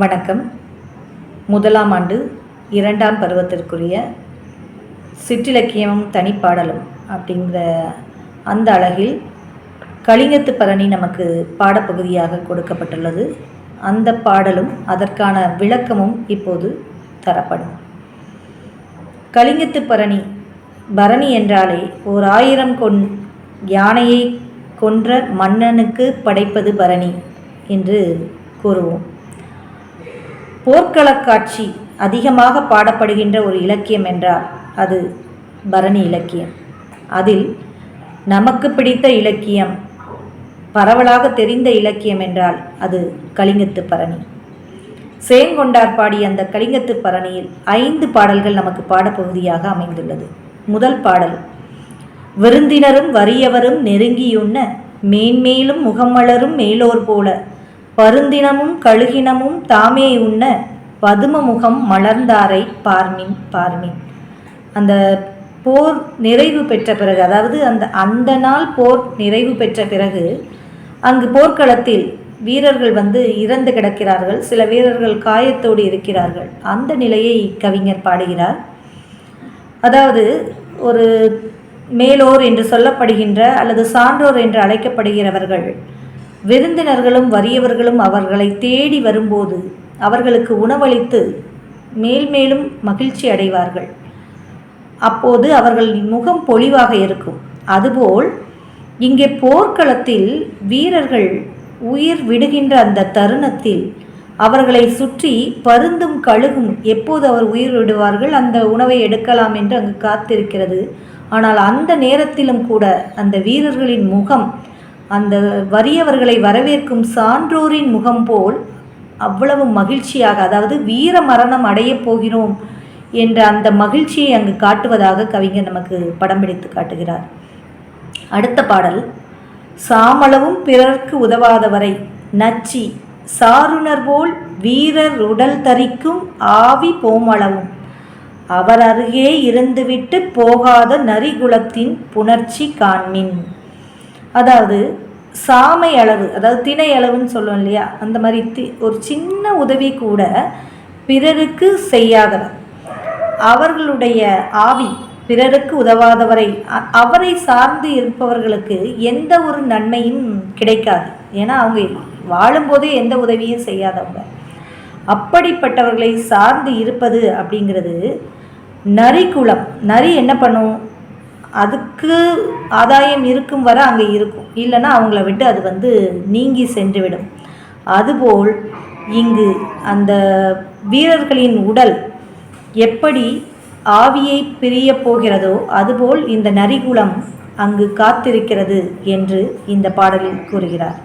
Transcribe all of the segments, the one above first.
வணக்கம். முதலாம் ஆண்டு இரண்டாம் பருவத்திற்குரிய சிற்றிலக்கியமும் தனிப்பாடலும் அப்படிங்கிற அந்த அழகில் கலிங்கத்து பரணி நமக்கு பாடப்பகுதியாக கொடுக்கப்பட்டுள்ளது. அந்த பாடலும் அதற்கான விளக்கமும் இப்போது தரப்படும். கலிங்கத்து பரணி பரணி என்றாலே ஓர் ஆயிரம் கொன் யானையை கொன்ற மன்னனுக்கு படைப்பது பரணி என்று கூறுவோம். போர்க்களக் காட்சி அதிகமாக பாடப்படுகின்ற ஒரு இலக்கியம் என்றால் அது பரணி இலக்கியம். அதில் நமக்கு பிடித்த இலக்கியம் பரவலாக தெரிந்த இலக்கியம் என்றால் அது கலிங்கத்து பரணி. சேங்கொண்டார் பாடிய அந்த கலிங்கத்து பரணியில் ஐந்து பாடல்கள் நமக்கு பாடப்பகுதியாக அமைந்துள்ளது. முதல் பாடல் விருந்தினரும் வறியவரும் நெருங்கியுண்ண மேன்மேலும் முகமலரும் மேலோர் போல பருந்தினமும் கழுகினமும் தாமே உண்ண பதுமமுகம் மலர்ந்தாரை பார்மின் பார்மின். அந்த போர் நிறைவு பெற்ற பிறகு அதாவது அந்த அந்த நாள் போர் நிறைவு பெற்ற பிறகு அங்கு போர்க்களத்தில் வீரர்கள் வந்து இறந்து கிடக்கிறார்கள். சில வீரர்கள் காயத்தோடு இருக்கிறார்கள். அந்த நிலையை கவிஞர் பாடுகிறார். அதாவது ஒரு மேலோர் என்று சொல்லப்படுகின்ற அல்லது சான்றோர் என்று அழைக்கப்படுகிறவர்கள் விருந்தினர்களும் வறியவர்களும் அவர்களை தேடி வரும்போது அவர்களுக்கு உணவளித்து மேல் மேலும் மகிழ்ச்சி அடைவார்கள். அப்போது அவர்களின் முகம் பொலிவாக இருக்கும். அதுபோல் இங்கே போர்க்களத்தில் வீரர்கள் உயிர் விடுகின்ற அந்த தருணத்தில் அவர்களை சுற்றி பருந்தும் கழுகும் எப்போது அவர் உயிர் விடுவார்கள் அந்த உணவை எடுக்கலாம் என்று அங்கு காத்திருக்கிறது. ஆனால் அந்த நேரத்திலும் கூட அந்த வீரர்களின் முகம் அந்த வறியவர்களை வரவேற்கும் சான்றோரின் முகம் போல் அவ்வளவு மகிழ்ச்சியாக அதாவது வீர மரணம் அடையப் போகிறோம் என்ற அந்த மகிழ்ச்சியை அங்கு காட்டுவதாக கவிஞர் நமக்கு படம் பிடித்து காட்டுகிறார். அடுத்த பாடல் சாமளவும் பிறர்க்கு உதவாதவரை நச்சி சாருணர் போல் வீரர் உடல் தரிக்கும் ஆவி போமளவும். அவர் அருகே இருந்துவிட்டு போகாத நரிகுலத்தின் புணர்ச்சி காண்மின். அதாவது சாமை அளவு அதாவது திணை அளவுன்னு சொல்லுவோம் இல்லையா? அந்த மாதிரி தி ஒரு சின்ன உதவி கூட பிறருக்கு செய்யாதவர். அவர்களுடைய ஆவி பிறருக்கு உதவாதவரை அவரை சார்ந்து இருப்பவர்களுக்கு எந்த ஒரு நன்மையும் கிடைக்காது. ஏன்னா அவங்க வாழும்போதே எந்த உதவியும் செய்யாதவங்க. அப்படிப்பட்டவர்களை சார்ந்து இருப்பது அப்படிங்கிறது நரி குளம் நரி என்ன பண்ணும்? அதுக்கு ஆதாயம் இருக்கும் வரை அங்கே இருக்கும். இல்லைன்னா அவங்கள விட்டு அது வந்து நீங்கி சென்றுவிடும். அதுபோல் இங்கு அந்த வீரர்களின் உடல் எப்படி ஆவியை பிரிய போகிறதோ அதுபோல் இந்த நரிகுலம் அங்கு காத்திருக்கிறது என்று இந்த பாடலில் கூறுகிறார்.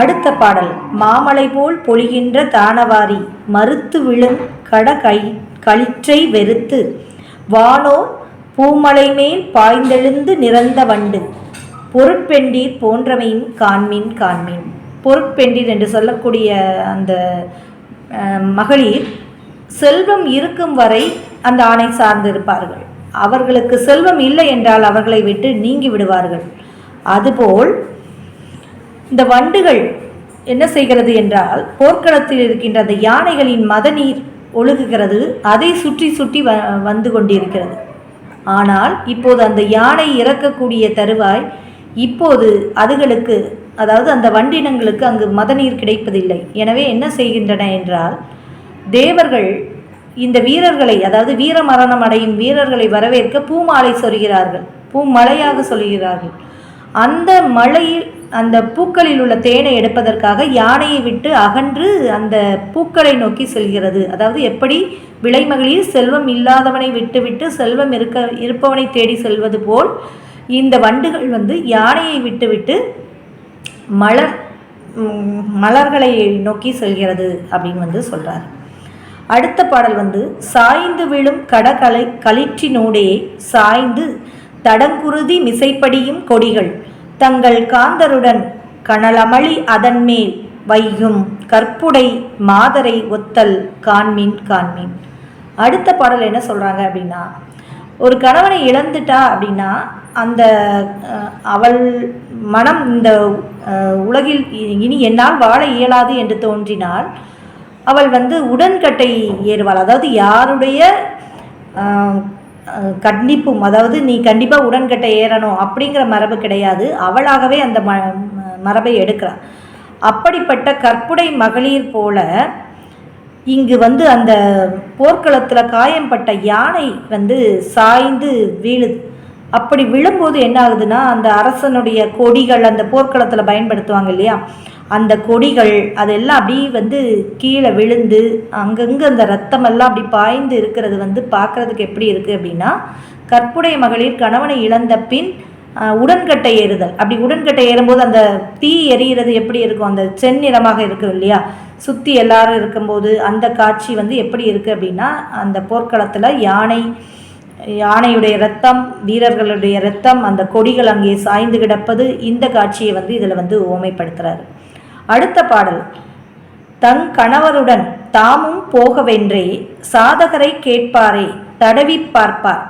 அடுத்த பாடல் மாமலை போல் பொழிகின்ற தானவாரி மறுத்து விழும் கட கை களிற்றை வெறுத்து வானோ பூமலை மேல் பாய்ந்தெழுந்து நிறந்த வண்டு. பொருட்பெண்டீர் போன்றவையும் காண்மீன் காண்மீன். பொருட்பெண்டீர் என்று சொல்லக்கூடிய அந்த மகளிர் செல்வம் இருக்கும் வரை அந்த ஆணை சார்ந்து இருப்பார்கள். அவர்களுக்கு செல்வம் இல்லை என்றால் அவர்களை விட்டு நீங்கி விடுவார்கள். அதுபோல் இந்த வண்டுகள் என்ன செய்கிறது என்றால் போர்க்களத்தில் இருக்கின்ற அந்த யானைகளின் மதநீர் ஒழுகுகிறது அதை சுற்றி சுற்றி வ வந்து கொண்டிருக்கிறது. ஆனால் இப்போது அந்த யானை இறக்கக்கூடிய தருவாய் இப்போது அதுகளுக்கு அதாவது அந்த வண்டினங்களுக்கு அங்கு மதநீர் கிடைப்பதில்லை. எனவே என்ன செய்கின்றன என்றால் தேவர்கள் இந்த வீரர்களை அதாவது வீர மரணம் அடையும் வீரர்களை வரவேற்க பூமாலை சொல்கிறார்கள். பூமலையாக சொல்கிறார்கள். அந்த மலையில் அந்த பூக்களில் உள்ள தேனை எடுப்பதற்காக யானையை விட்டு அகன்று அந்த பூக்களை நோக்கி செல்கிறது. அதாவது எப்படி? விலைமகளிர் செல்வம் இல்லாதவனை விட்டுவிட்டு செல்வம் இருக்க இருப்பவனை தேடி செல்வது போல் இந்த வண்டுகள் வந்து யானையை விட்டுவிட்டு மலர் மலர்களை நோக்கி செல்கிறது அப்படின்னு வந்து சொல்கிறார் அடுத்த பாடல் வந்து சாய்ந்து விழும் கடகலை களிற்றினோடே சாய்ந்து தடங்குருதி மிசைப்படியும் கொடிகள். தங்கள் காந்தருடன் கனலமளி அதன்மேல் வையும் கற்புடை மாதரை ஒத்தல் காண்மீன் காண்மீன். அடுத்த பாடல் என்ன சொல்கிறாங்க அப்படின்னா ஒரு கணவனை இழந்துட்டா அப்படின்னா அந்த அவள் மனம் இந்த உலகில் இனி என்னால் வாழ இயலாது என்று தோன்றினால் அவள் வந்து உடன்கட்டை ஏறுவாள். அதாவது யாருடைய கண்டிப்பும் அதாவது நீ கண்டிப்பாக உடன்கட்டை ஏறணும் அப்படிங்கிற மரபு கிடையாது. அவளாகவே அந்த ம மரபை எடுக்கிறாள். அப்படிப்பட்ட கற்புடை மகளிர் போல இங்கு வந்து அந்த போர்க்களத்தில் காயம்பட்ட யானை வந்து சாய்ந்து வீழுது. அப்படி விழும்போது என்ன ஆகுதுன்னா அந்த அரசனுடைய கொடிகள் அந்த போர்க்களத்தில் பயன்படுத்துவாங்க இல்லையா? அந்த கொடிகள் அதெல்லாம் அப்படியே வந்து கீழே விழுந்து அங்கங்கே அந்த ரத்தமெல்லாம் அப்படி பாய்ந்து இருக்கிறது வந்து பார்க்குறதுக்கு எப்படி இருக்குது அப்படின்னா கற்புடைய மகளிர் கணவனை இழந்த பின் உடன்கட்டை ஏறுதல். அப்படி உடன்கட்டை ஏறும்போது அந்த தீ எரியிறது எப்படி இருக்கும்? அந்த செந்நிறமாக இருக்கும் இல்லையா? சுற்றி எல்லாரும் இருக்கும்போது அந்த காட்சி வந்து எப்படி இருக்குது அப்படின்னா அந்த போர்க்களத்தில் யானை யானையுடைய ரத்தம் வீரர்களுடைய ரத்தம் அந்த கொடிகள் அங்கே சாய்ந்து கிடப்பது இந்த காட்சியை வந்து இதில் வந்து ஓமைப்படுத்துகிறாரு அடுத்த பாடல். தங் கணவருடன் தாமும் போகவென்றே சாதகரை கேட்பாரே தடவி பார்ப்பார்.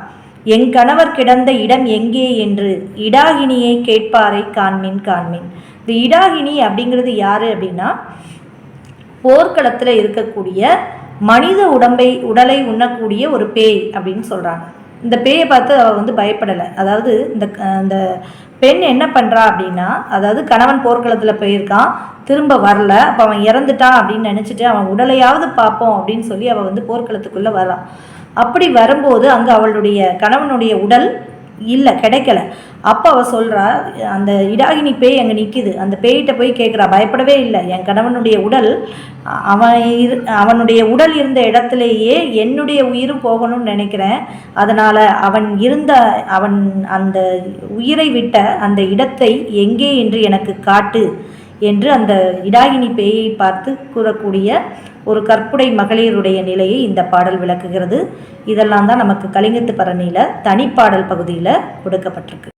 என் கணவர் கிடந்த இடம் எங்கே என்று இடாகினியை கேட்பாரை காண்மின் காண்மின். இந்த இடாகினி அப்படிங்கிறது யாரு அப்படின்னா போர்க்களத்தில் இருக்கக்கூடிய மனித உடம்பை உடலை உண்ணக்கூடிய ஒரு பேய் அப்படின்னு சொல்கிறாங்க இந்த பேயை பார்த்து அவள் வந்து பயப்படலை. அதாவது இந்த இந்த பெண் என்ன பண்ணுறா அப்படின்னா அதாவது கணவன் போர்க்களத்தில் போயிருக்கான் திரும்ப வரல அப்போ அவன் இறந்துட்டான் அப்படின்னு நினச்சிட்டு அவன் உடலையாவது பார்ப்போம் அப்படின்னு சொல்லி அவள் வந்து போர்க்களத்துக்குள்ளே வரான் அப்படி வரும்போது அங்கே அவளுடைய கணவனுடைய உடல் இல்லை கிடைக்கல. அப்போ அவள் சொல்கிறா அந்த இடாகினி பேய் அங்கே நிற்கிது அந்த பேய்கிட்ட போய் கேட்குறா பயப்படவே இல்லை. என் கணவனுடைய உடல் அவன் இரு அவனுடைய உடல் இருந்த இடத்துலையே என்னுடைய உயிரும் போகணும்னு நினைக்கிறேன். அதனால் அவன் இருந்த அவன் அந்த உயிரை விட்ட அந்த இடத்தை எங்கே என்று எனக்கு காட்டு என்று அந்த இடாகினி பேயை பார்த்து கூறக்கூடிய ஒரு கற்புடை மகளிருடைய நிலையை இந்த பாடல் விளக்குகிறது. இதெல்லாம் தான் நமக்கு கலிங்கத்து பரணியில் தனிப்பாடல் பகுதியில் கொடுக்கப்பட்டிருக்கு.